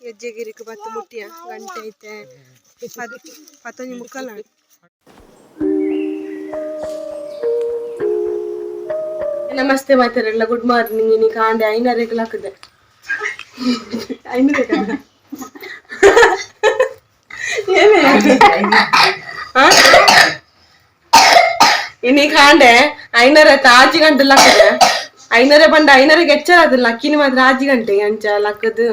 ಹೆಜ್ಜೆಗಿರಿಕ್ ಬತ್ತು ಮುಟ್ಟಿಯ ಗಂಟೆ ಐತೆ ಪತ್ತೊಂದು ಮುಕ್ಕಲ್ಲ. ನಮಸ್ತೆ ಮಾತಾರಲ್ಲ ಗುಡ್ ಮಾರ್ನಿಂಗ್ ನೀ ಕಾಂಡೆ ಐನೂರಕ್ಕೆ ಹಾಕಿದೆ ಐನೂರ ಏನೇ? ಇನಿ ಕಾಂಡೆ ಐನೂರ ಆಜಿ ಗಂಟೆ ಲಕ್ಕದ? ಐನರ ಬಂಡ ಐನೂರಗೆ ಎಚ್ಚರ ಅದಲ್ಲ ಲಕ್ಕಿನ ಮಾತ್ರ ಆಜಿ ಗಂಟೆ ಅಂಚ ಲಕ್ಕದು.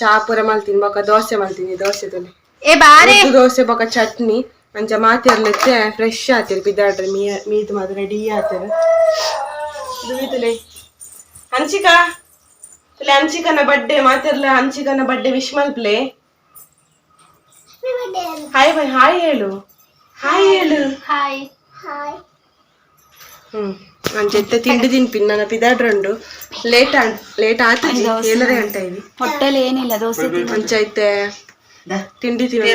ಚಾಪುರ ಮಲ್ತೀನಿ ಬೊಕ ದೋಸೆ ಮಲ್ತೀನಿ ದೋಸೆ ತೊಲೆ. ಏ ಬಾರೆ! ದೋಸೆ ಬೊಕ ಚಟ್ನಿ ಅಂಚ ಮಾತಿರ್ಲೆತ್ತೆ ಫ್ರೆಶ್ ಆತಿರ್ ಬಿದ್ದಾಡ್ರಿ ಮೀ ಮೀದ್ ಮಾತ್ರ ರೆಡಿ ಆತಿರ್. ದುವಿತಲೆ ಹಂಚಿಕಾ? ಪ್ಲೇ ಹಂಚಿಕನ ಬಡ್ಡೆ ಮಾತಿರ್ಲ ಹಂಚಿಕನ ಬಡ್ಡೆ ವಿಶ್ ಮಲ್ಪ್ಲೆ ಹಾಯ್ ಬಾಯ್ ಹಾಯ್ ಹೇಳು. ಹಾಯ್ ಹೇಳು. ಹಾಯ್ ಹ್ಮ್ ಅಂಚೆತ್ತೆ ತಿಂಡಿ ತಿನ್ಪಿನ್ ನನ್ನ ಪಿದಾಡ್ರಂಡು ಲೇಟ್ ಲೇಟ್ ಆತಜಿ ಏಳರೆ ಗಂಟೆ ಇವಿ ಹೊಟ್ಟೆಲಿ ಏನಿಲ್ಲ ದೋಸೆ ಅಂಚೈತೆ ತಿಂಡಿ ತಿನ್ನ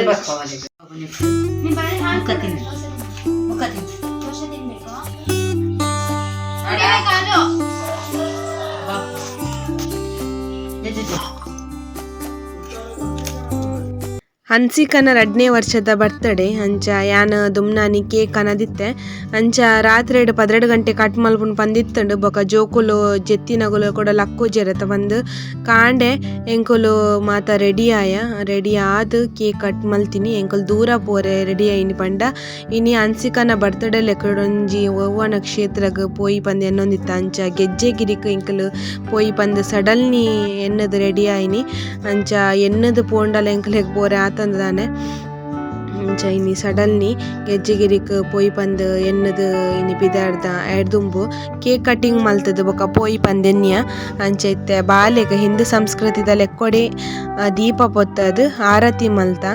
ಹನ್ಸಿಕನ ಎರಡನೇ ವರ್ಷದ ಬರ್ತಡೇ ಅಂಚ ಯಾನ್ ದುಮ್ನಾನಿ ಕೇಕ್ ಅನದಿತ್ತೆ ಅಂಚ ರಾತ್ರಿ ಎಡ್ ಪದ್ರೆಡು ಗಂಟೆ ಕಟ್ ಮಲ್ಪುಂಡು ಪಂದಿತ್ತಂಡು, ಬೊಕ ಜೋಕುಲು ಜೆತ್ತಿನಗುಲು ಕೂಡ ಲಕ್ಕು ಜೆರತ ಬಂದು, ಕಾಂಡೆ ಎಂಕುಲು ಮಾತ ರೆಡಿ ಆಯ. ರೆಡಿ ಆದ್ ಕೇಕ್ ಕಟ್ ಮಲ್ತಿನಿ, ಎಂಕುಲು ದೂರ ಪೋರೆ ರೆಡಿ ಆಯಿನಿ ಪಂಡ. ಇನಿ ಹನ್ಸಿಕನ ಬರ್ತಡೇ ಲೆಕ್ಕಡೊಂಜಿ ಒವ್ವ ಕ್ಷೇತ್ರಗ್ ಪೋಯಿ ಪಂದ್ ಎನ್ನೊಂದಿತ್ತ. ಅಂಚ ಗೆಜ್ಜೆ ಗಿರಿಕ್ ಎಂಕುಲು ಪೋಯಿ ಪಂದ್ ಸಡಲ್ನಿ ಎನ್ನದು ರೆಡಿ ಆಯಿನಿ. ಅಂಚ ಎನ್ನದು ಪೋಂಡಲ ಎಂಕುಲೆಗ್ ಪೋರೆ ಆತಂದಾನೆ ಅಂಚ ಚೈನಿ ಸಡಲ್ನಿ ಗೆಜ್ಜೆಗಿರಿಕ್ ಪೊಯ್ ಪಂದ್ ಎನ್ನದು ಇನಿ ಪಿದಾಡ್ದ ಎಡ್ದುಂಬು ಕೇಕ್ ಕಟಿಂಗ್ ಮಲ್ತದ ಬೊಕ ಪೊಯ್ ಪಂದ್ ಎನ್ನಿಯ ಅಂಚ ಇತ್ತೆ ಬಾಲೆಗ್ ಹಿಂದೂ ಸಂಸ್ಕೃತಿದ ಲೆಕ್ಕೊಡೆ ದೀಪ ಪೊತ್ತದ್ ಆರತಿ ಮಲ್ತ.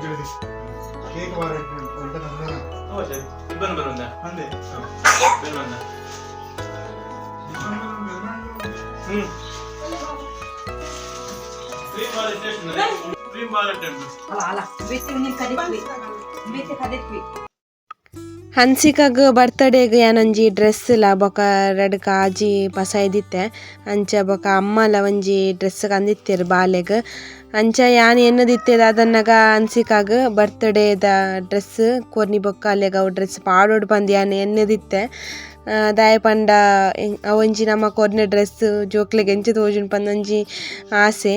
ಕೇಕ್ ಬಾರೈತೆ ಅಂತ ನನ್ನ ಇಬ್ಬರು ಬರುವುದಾ ಅಂದೆ ಬರುವುದಾ ಹ್ಮ್. Free ball stationery free ball ಹನ್ಸಿಕಾಗ ಬರ್ತಡೇಗ ಯಾನೊಂಜಿ ಡ್ರೆಸ್ ಬೊಕ ರಡ್ ಕಾಜಿ ಪಸೈದಿತ್ತೆ ಅಂಚ ಬೊಕ ಅಮ್ಮಲ ಒಂಜಿ ಡ್ರೆಸ್ ಅಂದಿತ್ತೆರ್ ಬಾಲೆಗ್ ಅಂಚ ಯಾನ್ ಎನ್ನದಿತ್ತೆದ ಅದನ್ನಗ ಬರ್ತ್ಡೇ ದ ಡ್ರೆಸ್ ಕೊರ್ನಿ ಬೊಕ್ಕ ಅಲೆಗ್ ಅವು ಡ್ರೆಸ್ ಪಾಡೋಡು ಪಂದ್ ಯಾನ್ ಎನ್ನದಿತ್ತೆ. ದಾಯೆ ಪಂಡ ಅವಂಜಿ ನಮ ಕೊರ್ನೆ ಡ್ರೆಸ್ ಜೋಕ್ಲೆಗ್ ಎಂಚ ತೋಜುಂಡು ಪಂದೊಂಜಿ ಆಸೆ.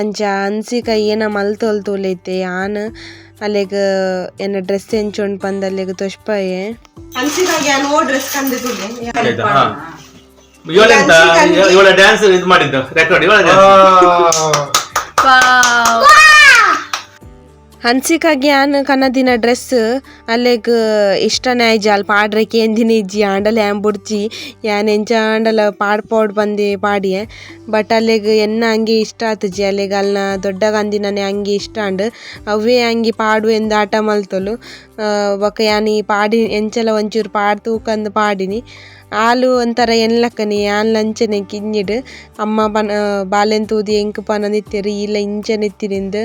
ಅಂಚ ಅನ್ಸಿಕ ಏನ ಮಲ್ತೊಲ್ ತೋಲೈತೆ ಯಾನ್ ಅಲೆಗ್ ಎನ್ನ ಡ್ರೆಸ್ ಎಂಚೊಂಡು ಪಂದ್ ಅಲ್ಲೆಗ್ ತೊಷ್ಪಯೆ. ಅನ್ಸಿಕಾಗ ಯಾನ್ ಓ ಡ್ರೆಸ್ ಕಂದೆ ತುಲೆ ಹಾ. ಇವಳ ಡ್ಯಾನ್ಸ್ ಇದು ಮಾಡಿದ್ದು? ರೆಕಾರ್ಡ್ ಇವಳ ಡ್ಯಾನ್ಸ್ ಹನ್ಸಿಕಾಗಿ ಆನ್ ಕನ್ನದಿನ ಡ್ರೆಸ್ ಅಲ್ಲೆಗ್ ಇಷ್ಟನೇ ಆಯ್ಜಿ ಅಲ್ಲಿ ಪಾಡ್ರೆ ಕೇಂದಿನ ಇಜ್ಜಿ ಆಂಡಲ್ ಆಂಬುಡ್ಜಿ, ಯಾನ್ ಎಂಚ ಆಂಡಲ ಪಾಡ್ ಪೌಡ್ ಬಂದೆ ಪಾಡಿಯೆ. ಬಟ್ ಅಲ್ಲೆಗ್ ಎನ್ನ ಅಂಗಿ ಇಷ್ಟ ಆತುಜಿ ಅಲ್ಲೆಗ್ ಅಲ್ನ ದೊಡ್ಡಗ ಅಂದಿನನೆ ಅಂಗಿ ಇಷ್ಟ ಅಂಡ್ ಅವೇ ಅಂಗಿ ಪಾಡು ಎಂದು ಆಟ ಮಲ್ತೊಲು. ಬೊಕ ಯಾನ್ ಪಾಡಿ, ಎಂಚಲ ಒಂಚೂರು ಪಾಡ್ ತೂಕಂದ್ ಪಾಡಿನಿ. ಹಾಲು ಒಂಥರ ಎಲ್ಲಕ್ಕನಿ ಆನ್ಲ ಅಂಚನೆ ಕಿಂಜಿಡ್ ಅಮ್ಮ ಪನ ಬಾಲೆನ್ ತೂದಿ ಎಂಕ್ ಪನೊಂದಿತ್ತೆರ್ ಈಲ ಇಂಚನೆ ಇತ್ತಿನಿಂದ್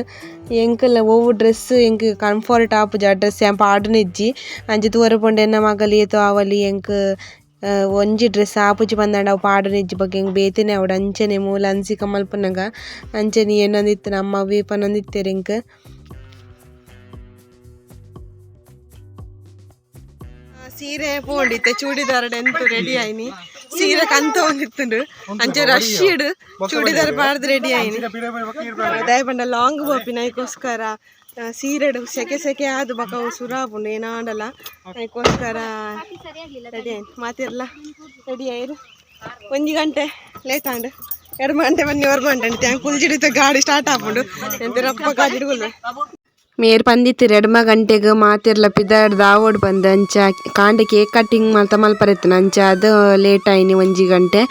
ಎಂಕಲ್ನ ಒವು ಡ್ರೆಸ್ ಎಂಕ್ ಕಂಫರ್ಟ್ ಆಪುಜ ಡ್ರೆಸ್ ಯಾನ್ ಪಾಡುನಿಜ್ಜಿ ಅಂಚ ತೂವರೆ ಪೋಂಡ ಎನ್ನ ಏತೋ ಆವಲಿ ಎಂಕ್ ಒಂಜಿ ಡ್ರೆಸ್ ಆಪುಜಿ ಪಂದಾಂಡ ಅವು ಪಾಡುನಿಜ್ಜಿ ಬಗ್ಗೆ ಎಂಕ್ ಬೇತೆನೆ ಆವಡ್ ಅಂಚನೆ ಮೂಲ ಅನ್ಸಿಕ ಮಲ್ಪುನಗ. ಅಂಚನೆ ಏನೊಂದಿತ್ತನ ಅಮ್ಮ ಅವೇ ಪನೊಂದಿತ್ತೆರ್ ಎಂಕ್ ಸೀರೆ ಪೋಂಡಿತ್ತೆ, ಚೂಡಿದಾರ್ ಎಂತು ರೆಡಿ ಆಯ್ನಿ. ಸೀರೆ ಕಂತ ಒಂದಿತ್ತುಂಡು ಅಂಚೆ ರಶ್ ಇಡು. ಚೂಡಿದಾರ್ ಪಾಡ್ದು ರೆಡಿ ಆಯ್ನಿ. ದಯಪಂಡ ಲಾಂಗ್ ಬೋಪಿನ ಅದಕ್ಕೋಸ್ಕರ ಸೀರೆಡು ಸೆಕೆ ಸೆಕೆ ಆದು ಬಕ ಸುರಾಬುಂಡು ಸುರಾಪುಂಡು ಏನಾಂಡಲ ಅದಕ್ಕೋಸ್ಕರ ರೆಡಿ ಆಯ್ತು ಮಾತಿರ್ಲ? ರೆಡಿ ಆಯ್ರು? ಒಂಜಿ ಗಂಟೆ ಲೇಟ್ ಆಂಡ್. ಎರಡು ಗಂಟೆ ಬನ್ನಿ ಹೊರಗು ಗಂಟೆ ಟ್ಯಾಂಕ್ ಕುಲ್ಜಿಡಿತ ಗಾಡಿ ಸ್ಟಾರ್ಟ್ ಆಪುಂಡು. ಎಂತ ರಪ್ಪ ಕಾಜಿಡ್ಗುಲ್ವೆ ಮೇರ್ ಪಂದಿತ್ತು ಎಡ್ಮ ಗಂಟೆಗ್ ಮಾತಿರ್ಲ ಪಿದಾಡ್ ದಾವೋಡ್ ಬಂದ ಅಂಚ. ಕಾಂಡೆ ಕೇಕ್ ಕಟ್ಟಿಂಗ್ ಮಲ್ತ ಮಲ್ಪರೆತ್ತನ ಅಂಚ. ಅದು ಲೇಟ್ ಆಯ್ನಿ ಒಂಜಿ ಗಂಟೆ.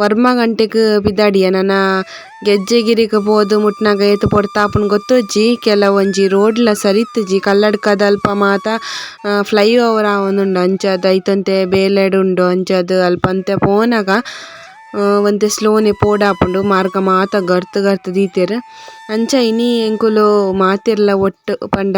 ವರ್ಮ ಗಂಟೆಗ್ ಪಿದಾಡಿಯ ನನ್ನ ಗೆಜ್ಜೆಗಿರಿಗ್ ಪೋದು ಮುಟ್ನಾಗ ಏತು ಪೊಡ್ತಾಪನ್ ಗೊತ್ತೊಜ್ಜಿ. ಕೆಲವೊಂಜಿ ರೋಡ್ಲ ಸರಿತ್ತ್ಜಿ ಕಲ್ಲಡ್ಕದ ಅಲ್ಪ ಮಾತ ಫ್ಲೈ ಓವರ್ ಆವೊಂದುಂಡು ಅಂಚಾದ್ ಐತಂತೆ ಬೇಲೆಡ್ ಉಂಡು ಅಂಚಾದ್ ಅಲ್ಪ ಅಂತೆ ಪೋನಾಗ ಆ, ಒಂತೆ ಸ್ಲೋನೆ ಪೋಡಾಪುಂಡು ಮಾರ್ಗ ಮಾತ ಗರ್ತ್ ಗರ್ತ್ ದೀತೆರ್. ಅಂಚ ಇನಿ ಎಂಕುಲು ಮಾತೆರ್ಲ ಒಟ್ಟು ಪಂಡ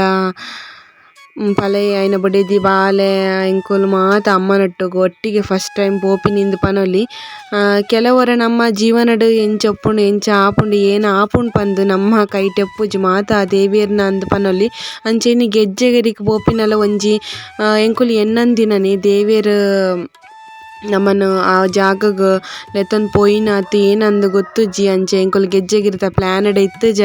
ಪಲೆ ಐನ ಬೊಡೆದಿ ಬಾಲೆ ಎಂಕುಲು ಮಾತ ಅಮ್ಮನೊಟ್ಟುಗು ಒಟ್ಟಿಗೆ ಫಸ್ಟ್ ಟೈಮ್ ಪೋಪಿನಿಂದ್ ಪನೊಲಿ. ಆ, ಕೆಲವರ ನಮ್ಮ ಜೀವನಡ್ ಎಂಚ ಉಪ್ಪುಂಡು ಎಂಚ ಆಪುಂಡು ಏನ ಆಪುಂಡು ಪಂದ್ ನಮ್ಮ ಕೈಟೆಪ್ಪುಜಿ ಮಾತ ದೇವಿಯರ್ನ ಅಂದ್ ಪನೊಲಿ. ಅಂಚೆನಿ ಗೆಜ್ಜೆಗೆರಿಕ್ ಪೋಪಿನಲ ಒಂಜಿ ಆ, ಎಂಕುಲು ಎನ್ನಂದಿನನಿ ದೇವಿಯರ್ ನಮ್ಮನ್ನು ಆ ಜಾಗಗ್ ಲೆತ್ತೊಂದು ಪೋಯಿನಾತ್ ಏನಂದ್ ಗೊತ್ತುಜ್ಜಿ ಅಂಚೆ. ಎಂಕುಲು ಗೆಜ್ಜೆಗಿರಿತ ಪ್ಲಾನಡ್ ಇತ್ತುಜ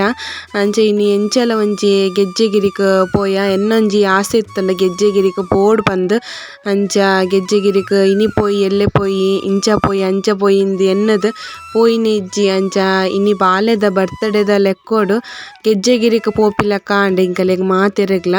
ಅಂಚೆ ಇನಿ ಎಂಚಲ ಒಂಜಿ ಗೆಜ್ಜೆಗಿರಿಕ್ ಪೋಯ, ಎನ್ನೊಂಜಿ ಆಸೆ ಇತ್ತಂಡ ಗೆಜ್ಜೆಗಿರಿಕ ಪೋಡ್ ಪಂದ್. ಅಂಚ ಗೆಜ್ಜೆಗಿರಿಕ ಇನಿ ಪೋಯಿ, ಎಲ್ಲೆ ಪೋಯಿ, ಇಂಚ ಪೋಯಿ, ಅಂಚ ಪೋಯಿ ಇಂದ್ ಎನ್ನದ್. ಪೋಯಿನ ಇಜ್ಜಿ ಅಂಚ ಇನಿ ಬಾಲೆದ ಬರ್ತ್ಡೇದ ಲೆಕ್ಕೋಡು. ಗೆಜ್ಜೆಗಿರಿಕ್ ಪೋಪಿಲಕ್ಕ ಕಾಂಡೆ ಇಂಕಲೆಗ್ ಮಾತೆರೆಗ್ಲ.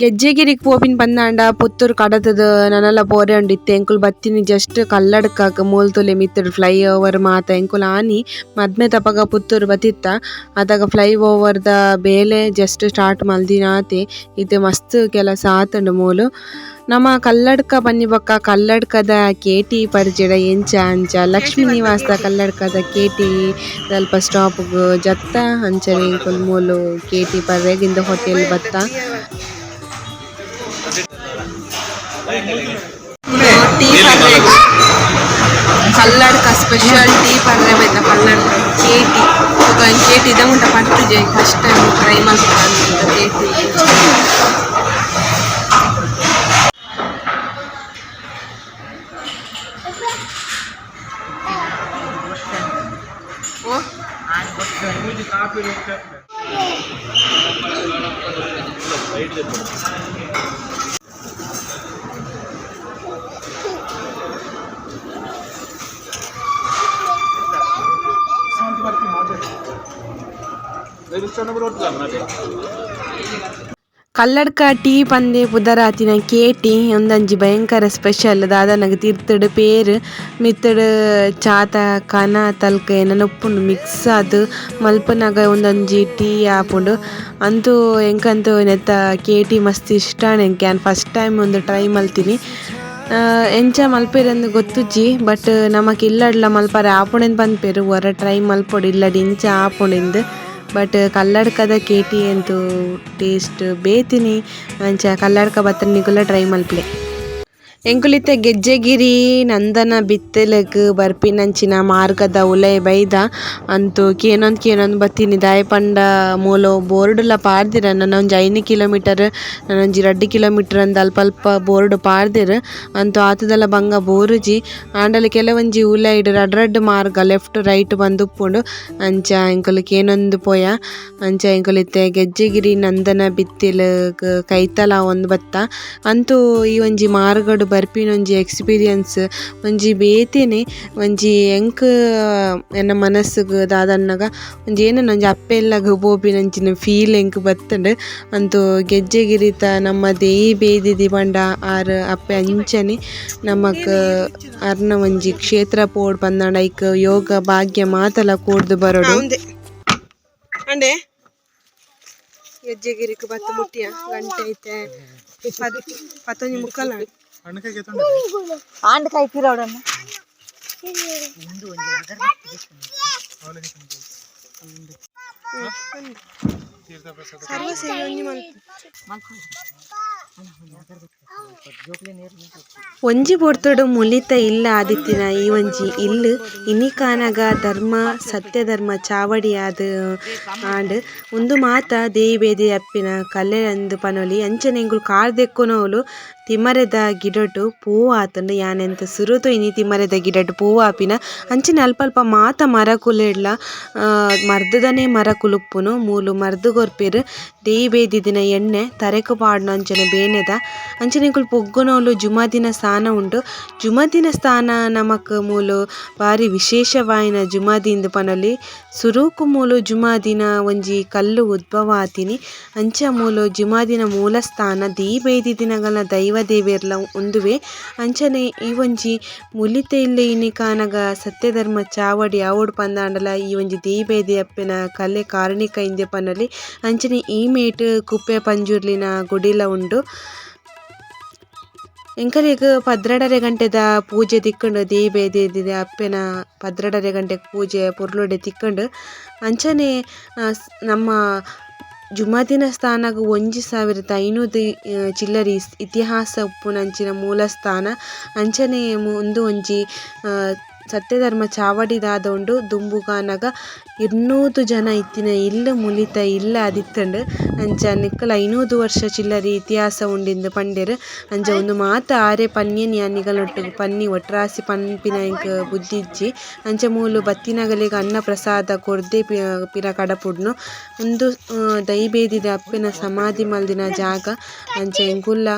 ಗೆಜ್ಜೆಗಿರಿಗ್ ಪೋಪಿನ್ ಪಂದಾಂಡ ಪುತ್ತೂರು ಕಡತದ ನನಲ ಪೋರೆ ಉಂಡಿತ್ತೆ. ಎಂಕುಲು ಬತ್ತಿನಿ ಜಸ್ಟ್ ಕಲ್ಲಡ್ಕಗ್ ಮೂಲ್ ತುಲೆ ಮಿತ್ತುಡು ಫ್ಲೈ ಓವರ್ ಮಾತ ಎಂಕುಲು ಆನಿ ಮದ್ಮೆ ತಪಗ ಪುತ್ತೂರು ಬತ್ತಿತ್ತ. ಅದಾಗ ಫ್ಲೈ ಓವರ್ದ ಬೇಲೆ ಜಸ್ಟ್ ಸ್ಟಾರ್ಟ್ ಮಲ್ದಿನಾತೆ. ಇದು ಮಸ್ತ್ ಕೆಲಸ ಆತುಂಡು ಮೂಲು. ನಮ ಕಲ್ಲಡ್ಕ ಬನ್ನಿ ಬೊಕ್ಕ, ಕಲ್ಲಡ್ಕದ ಕೇಟಿ ಪರಿಚಯ ಎಂಚ ಅಂಚ. ಲಕ್ಷ್ಮೀ ನಿವಾಸದ ಕಲ್ಲಡ್ಕದ ಕೇಟಿ ಸ್ವಲ್ಪ ಸ್ಟಾಪ್ಗೆ ಜತ್ತ ಅಂಚನೆ ಮೂಲು ಕೇಟಿ ಪರ್ರೆಗಿಂದ ಹೋಟೆಲ್ ಬತ್ತ. ಟೀ ಪರ್ರೆ ಕಲ್ಲಡ್ಕ ಸ್ಪೆಷಲ್ ಟೀ ಪರ್ರೆ ಬೈತ ಕಲ್ಲಡ್ಕ ಕೇಟಿ ಬೊಕ ಕೇಟಿ ಇದ ಉಂಟ ಪಟ್ಟು ಜೈ ಫಸ್ಟ್ ಟೈಮ್ ಟ್ರೈ ಮಾಡ್ಕೊಂಡು ಕೇಟಿ ಓ ಕಲ್ಲಡ್ಕ, ಟೀ ಪಂದೆ ಪುದರಾತಿನ ಕೇಟಿ, ಒಂದಂಜಿ ಭಯಂಕರ ಸ್ಪೆಷಲ್ ದಾದನಗ ತಿರ್ತುಡ್ ಪೇರ್, ಮಿತ್ತಡ್ ಚಾತ, ಕನ, ತಲ್ಕ ಏನ ಉಪ್ಪುಂಡು ಮಿಕ್ಸ್ ಆದ್ ಮಲ್ಪನಾಗ ಒಂದೊಂಜಿ ಟೀ ಆಪುಂಡು. ಅಂತೂ ಎಂಕಂತೂ ನೆತ್ತ ಕೇಟಿ ಮಸ್ತ್ ಇಷ್ಟ ಎಂಕ್ಯಾನ್ ಫಸ್ಟ್ ಟೈಮ್ ಒಂದು ಟ್ರೈ ಮಲ್ತಿನಿ. ಎಂಚ ಮಲ್ಪೆರಂದು ಗೊತ್ತುಜ್ಜಿ ಬಟ್ ನಮಕ್ ಇಲ್ಲಡ್ಲ ಮಲ್ಪರೆ ಆಪುಂಡೆನ್ ಪನ್ಪೆರ್ ಹೊರ ಟ್ರೈ ಮಲ್ಪೊಡು, ಇಲ್ಲಡ್ ಇಂಚ ಆಪುಂಡೆಂದ್ ಬಟ್ ಕಲ್ಲಡ್ಕದ ಕೇಟಿ ಅಂತೂ ಟೇಸ್ಟ್ ಬೇತಿನಿ ಅಂಚ ಕಲ್ಲಡ್ಕ ಬತ್ತನ ನಿಕುಲ ಟ್ರೈ ಮಲ್ಪಲೆ ಎಂಕುಲಿತ್ತೆ ಗೆಜ್ಜೆಗಿರಿ, ನಂದನ ಬಿತ್ತಲೆಗ್, ಬರ್ಪಿನಂಚಿನ ಮಾರ್ಗದ ಉಲೈ ಬೈದ ಅಂತೂ ಕೇನೊಂದು ಕೇನೊಂದು ಬತ್ತಿನಿ. ದಾಯೆ ಪಂಡ ಮೂಲು, ಬೋರ್ಡ್ಲ ಪಾಡ್ದಿರ ನನ ಒಂಜಿ ಐನು ಕಿಲೋಮೀಟರ್ ನನ ಒಂಜಿ ರಡ್ಡ್ ಕಿಲೋಮೀಟರ್ ಅಂದ್ ಅಲ್ಪ ಅಲ್ಪ ಬೋರ್ಡ್ ಪಾಡ್ದೆರ್ ಅಂತು ಆತುದಲ ಬಂಗ ಬೋರುಜಿ. ಆಂಡಲ ಕೆಲವೊಂಜಿ ಉಲೈಡ್ ರಡ್ಡ್ ರಡ್ಡ್ ಮಾರ್ಗ, ಲೆಫ್ಟ್ ರೈಟ್ ಬಂದು ಉಪ್ಪುಂಡು ಅಂಚ ಎಂಕುಲು ಕೇನೊಂದು ಪೋಯ, ಅಂಚ ಎಂಕುಲು ಇತ್ತೆ ಗೆಜ್ಜೆಗಿರಿ, ನಂದನ ಬಿತ್ತಿಲ ಕೈತಲ ಒಂದ್ ಬತ್ತ. ಅಂತೂ ಈ ಒಂಜಿ ಮಾರ್ಗಡ್ ಬರ್ಪಿನ ಒಂಜಿ ಎಕ್ಸ್ಪೀರಿಯನ್ಸ್ ಒಂಜಿ ಬೇತೆನೆ ಒಂಜಿ ಎಂಕ್ ಎನ್ನ ಮನಸ್ಸುಗ್ ದಾದನ್ನಗ ಒಂಜಿ ಏನನ ಒಂಜಿ ಅಪ್ಪೆಲ್ಲಗ್ ಪೋಪಿನಂಚಿನ ಫೀಲ್ ಎಂಕ್ ಬತ್ತುಂಡು. ಅಂತು ಗೆಜ್ಜೆಗಿರಿತ ನಮ್ಮ ದೇಹಿ ಬೇದಿ ಪಂಡ ಆರ್ ಅಪ್ಪೆ ಅಂಚನೆ ನಮಕ್ ಅರ್ನ ಒಂಜಿ ಕ್ಷೇತ್ರ ಪೋಡ್ ಪಂದಾಂಡ ಐಕ್ ಯೋಗ ಭಾಗ್ಯ ಮಾತಲ ಕೂಡ್ದು ಬರೋಡು. ಅಂಡೆ ಗೆಜ್ಜೆಗಿರಿಕ್ ಬತ್ತು ಮುಟ್ಟಿಯ ಗಂಟೆ ಐತೆ. ಪತ್ತೊಂಜಿ ಮುಕ್ಕಲ ಹಣ್ಣಕಾಯಿ ಆಂಡ್ ಕೈ ಪಿರೋಡನ್ನ ಸರ್ವ ಸೇರಿ ಒಂಜಿ ಬೊಡ್ತೊಡು ಮುಲಿತ ಇಲ್ಲ ಆದಿತ್ತಿನ ಈ ಒಂಜಿ ಇಲ್ಲು ಇನಿಕಾನಗ ಧರ್ಮ ಸತ್ಯ ಧರ್ಮ ಚಾವಡಿ ಆದ್ ಆಂಡ್ ಉಂದು ಮಾತ ದೇವಿ ಬೇದಿ ಅಪ್ಪಿನ ಕಲ್ಲೆಂದು ಪನೊಲಿ ಅಂಚನೆ ಎಂಕುಲು ಕಾರ್ ದೆಕ್ಕುನವುಲು ತಿಮ್ಮರೆದ ಗಿಡಟು ಪೂವು ಆತುಂಡು ಯಾನೆಂತ ಸುರುತು ಇನಿ ತಿಮ್ಮರೆದ ಗಿಡಟ್ ಪೂವು ಆಪಿನ ಅಂಚನೆ ಅಲ್ಪ ಅಲ್ಪ ಮಾತ ಮರ ಕುಲಿಡ್ಲ ಮರ್ದದನೆ ಮರ ಕುಲುಪ್ಪುನು ಮೂಲು ಮರ್ದು ಗೊರ್ಪೆರ್ ದೇಯಿ ಬೇದಿದಿನ ಎಣ್ಣೆ ತರೆಕು ಪಾಡ್ನ ಅಂಚನೆ ಬೇನೆದ ಅಂಚನೆ ಎಂಕುಲು ಪೊಗ್ಗುನವುಲು ಜುಮಾ ದಿನ ಸ್ಥಾನ ಉಂಡು ಜುಮಾ ದಿನ ನಮಕ್ ಮೂಲು ಬಾರಿ ವಿಶೇಷವಾಯಿನ ಜುಮಾ ದಿಂದ್ ಪನೊಲಿ. ಸುರೂಕು ಮೂಲು ಜುಮಾ ದಿನ ಒಂಜಿ ಕಲ್ಲು ಉದ್ಭವ ಆತಿನಿ ಅಂಚ ಮೂಲು ಜುಮಾ ದಿನ ಮೂಲ ಸ್ಥಾನ ದೇಯಿ ಬೇದಿ ದಿನಗಲ ದೈವ ದೇವಿಯರ್ಲ ಉಂದುವೆ. ಅಂಚನೆ ಈ ಒಂಜಿ ಮುಲಿತೆಯಲ್ಲಿ ಇನಿಕಾನಗ ಸತ್ಯಧರ್ಮ ಚಾವಡಿ ಆವಡ್ ಪಂದಾಂಡಲ ಈ ಒಂಜಿ ದೇಯಿ ಬೇದಿ ಅಪ್ಪೆನ ಕಲೆ ಕಾರಣಿಕ ಇಂದೆ ಪನೊಲಿ. ಅಂಚನೆ ಈ ಮೇಟ್ ಕುಪ್ಪೆ ಪಂಜುರ್ಲಿನ ಗುಡಿಲ ಉಂಡು. ಎಂಕಲೆಗ್ ಪದ್ರಡರೆ ಗಂಟೆದ ಪೂಜೆ ತಿಕ್ಕುಂಡು ದೀಬೆ ದೀದಿದೆ ಅಪ್ಪೆನ ಪದ್ರಡರೆ ಗಂಟೆ ಪೂಜೆ ಪೊರ್ಲುಡೆ ತಿಕ್ಕುಂಡು, ಅಂಚನೆ ನಮ್ಮ ಜುಮ್ಮಾದಿನ ದಿನ ಸ್ಥಾನಗ್ ಒಂಜಿ ಸಾವಿರದ ಐನೂರು ಚಿಲ್ಲರಿ ಇತಿಹಾಸ ಉಪ್ಪುನಂಚಿನ ಮೂಲ ಸ್ಥಾನ, ಅಂಚನೆ ಮುಂದೆ ಒಂಜಿ ಸತ್ಯಧರ್ಮ ಚಾವಡಿ ದಾದ ಉಂಡು ದುಂಬುಗಾನಗ ಇರ್ನೂರು ಜನ ಇತ್ತಿನ ಇಲ್ಲ್ ಮುಲಿತ ಇಲ್ಲ ಆದಿತ್ತಂಡ್ ಅಂಚ ನಿಕ್ಕಲ ಐನೂರು ವರ್ಷ ಚಿಲ್ಲರೆ ಇತಿಹಾಸ ಉಂಡಿಂದ್ ಪಂಡೆರ್ ಅಂಚ ಉಂದು ಮಾತ ಆರೆ ಪನ್ಯನಿ ಒಟ್ಟು ಪನ್ನಿ ಒಟ್ರಾಸಿ ಪನ್ಪಿನ ಎಂಕ್ ಬುದ್ಧಿ ಇಜ್ಜಿ ಅಂಚ ಮೂಲು ಬತ್ತಿನಗಲಿಗ ಅನ್ನ ಪ್ರಸಾದ ಕೊರ್ದೆ ಪಿರ ಕಡಪುಡ್ನು. ಉಂದು ದೈಬೇದಿದ ಅಪ್ಪಿನ ಸಮಾಧಿ ಮಲ್ದಿನ ಜಾಗ. ಅಂಚ ಎಂಕುಲ್ಲ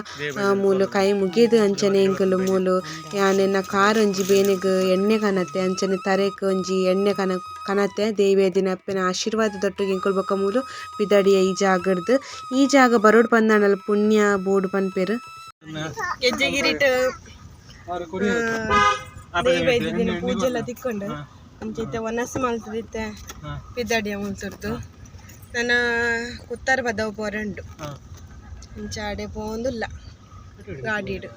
ಮೂಲು ಕೈ ಮುಗಿದು ಅಂಚನೆ ಎಂಕುಲು ಮೂಲು ಯಾನೆನ್ನ ಕಾರ್ ಒಂಜಿ ಬೇನೆಗ್ ಎಣ್ಣೆ ಕನತೆ ಅಂಚನೆ ತರೆಕ್ ಒಂಜಿ ಎಣ್ಣೆ ಕನ ಕನತೆ ದೇವೇ ದಿನಪ್ಪಿನ ಆಶೀರ್ವಾದ ಆಶೀರ್ವಾದದೊಟ್ಟಿಗೆ ಎಂಕುಲು ಬೊಕ ಮೂಲು ಪಿದಡಿಯ ಈ ಜಾಗಡ್ದು. ಈ ಜಾಗ ಬರೋಡ್ ಪಂದಾಂಡಲ ಪುಣ್ಯ ಬೋರ್ಡ್ ಪನ್ಪೆರ್ ಗೆಜ್ಜೆಗಿರಿಟ್ ದೇವಿಯದಿನ ಪೂಜೆ ಎಲ್ಲ ತಿಕ್ಕೊಂಡು ಅಂಚೈತೆ ಒನಸು ಮಲ್ತದಿತ್ತೆ ಪಿದಡಿಯ ಮುಲ್ತುರ್ದು. ನನ್ನ ಕುತ್ತಾರ ಬದವ ಪೋರಂಡು. ಅಂಚಾಡೆ ಪೋಂದುಲ್ಲ. ಗಾಡಿಡು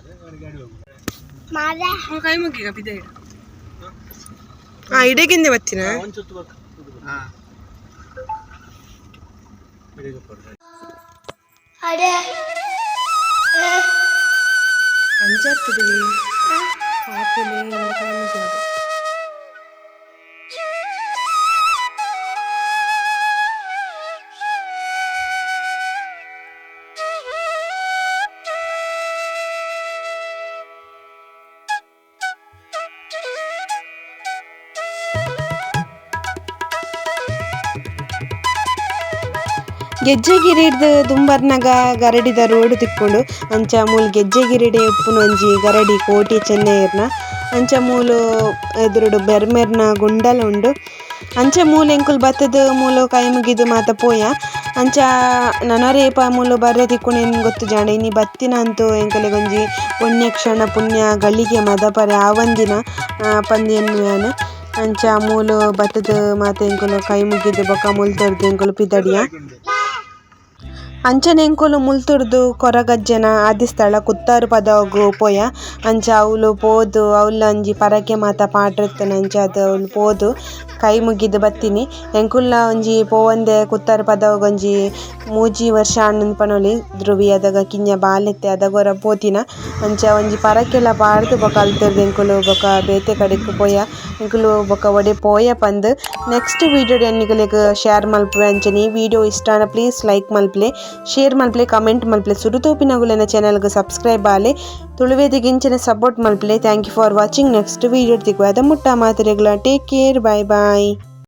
ಕೈ ಮುಗಿಗ ಪಿದೈಡು ಹಾ ಇಡಗಿಂದೆ ಬತ್ತಿನ ಅಂಜಾಗ್ತದೆ ಕಾಪುಲೆ ಗೆಜ್ಜೆಗಿರಿಡ್ದು ದುಂಬರ್ನಗ ಗರಡಿದ ರೋಡ್ ತಿಕ್ಕೊಂಡು ಅಂಚ ಮೂಲು ಗೆಜ್ಜೆಗಿರಿಡೆ ಉಪ್ಪುನ ಒಂಜಿ ಗರಡಿ ಕೋಟಿ ಚೆನ್ನೈರ್ನ ಅಂಚ ಮೂಲು ಎದುರುಡು ಬೆರ್ಮೆರ್ನ ಗುಂಡಲ ಉಂಡು ಅಂಚ ಮೂಲು ಎಂಕುಲು ಬತ್ತದ ಮೂಲು ಕೈ ಮುಗಿದು ಮಾತ ಪೋಯ. ಅಂಚ ನನರೇಪ ಮೂಲು ಬರ್ರೆ ಏನು ಗೊತ್ತು ಜಾಣ. ಇನಿ ಬತ್ತಿನ ಅಂತೂ ಎಂಕಲೆ ಒಂಜಿ ಪುಣ್ಯ ಕ್ಷಣ ಪುಣ್ಯ ಗಳಿಗೆ ಮದಪರೆ ಆವಂದಿನ ಪಂದ್ಯನ್ನು ಪಂದ್ ಎನ್ನುವೆನ್. ಅಂಚ ಮೂಲು ಬತ್ತದ ಮಾತ ಎಂಕುಲು ಕೈ ಮುಗಿದು ಬೊಕ ಮುಲ್ತೊರ್ದು ಎಂಕುಲು ಪಿದಡಿಯ. ಅಂಚನೆ ಎಂಕುಲು ಮುಲ್ತುರ್ದು ಕೊರಗಜ್ಜನ ಆದಿ ಸ್ಥಳ ಕುತ್ತಾರು ಪದವು ಪೋಯ. ಅಂಚ ಅವ್ಲು ಪೋದು, ಅವ್ಲ ಒಂಜಿ ಪರಕೆ ಮಾತ ಪಾಡ್ರೆತ್ತುನ ಅಂಚ ಅದು ಅವ್ಲು ಪೋದು. ಕೈ ಮುಗಿದು ಬತ್ತಿನಿ, ಎಂಕುಲ್ಲ ಒಂಜಿ ಪೋವಂದೆ ಕುತ್ತಾರು ಪದವು ಒಂಜಿ ಮೂಜಿ ವರ್ಷ ಅಣ್ಣನ್ ಪನೊಲಿ ಧ್ರುವಿ ಅದಾಗ ಕಿಂಜ ಬಾಲೆತ್ತೆ ಅದಗೊರ ಪೋತಿನ. ಅಂಚ ಒಂಜಿ ಪರಕೆಲ ಪಾಡ್ದು ಬೊಕ ಅಲ್ತುರ್ದು ಎಂಕುಲು ಬೊಕ ಬೇತೆ ಕಡೆಗ್ ಪೋಯ, ಎಂಕುಲು ಬೊಕ ಒಡೆ ಪೋಯ ಪಂದ್. ನೆಕ್ಸ್ಟ್ ವಿಡಿಯೋ ಎನ್ನಿಕಲೆಗ್ ಶೇರ್ ಮಲ್ಪುವೆ ಅಂಚನಿ. ಈ ವಿಡಿಯೋ ಇಷ್ಟ ಪ್ಲೀಸ್ ಲೈಕ್ ಮಲ್ಪ್ಲೆ. ಶೇರ್ ಮಲ್ಪ್ಲೆ ಕಮೆಂಟ್ ಮಲ್ಪ್ಲೆ ಸುರುತೋಪಿನಗುಲೆನ ಚಾನಲ್ಗೆ ಸಬ್ಸ್ಕ್ರೈಬ್ ಆಲೆ ತುಳುವೇದಿಗೆ ಇಂಚಿನ support ಮಲ್ಪ್ಲೆ thank you for watching next video ತಿಗುವ ಅದ ಮುಟ್ಟ ಮಾತ್ರೆಗಳ ಟೇಕ್ ಕೇರ್ ಬಾಯ್ ಬಾಯ್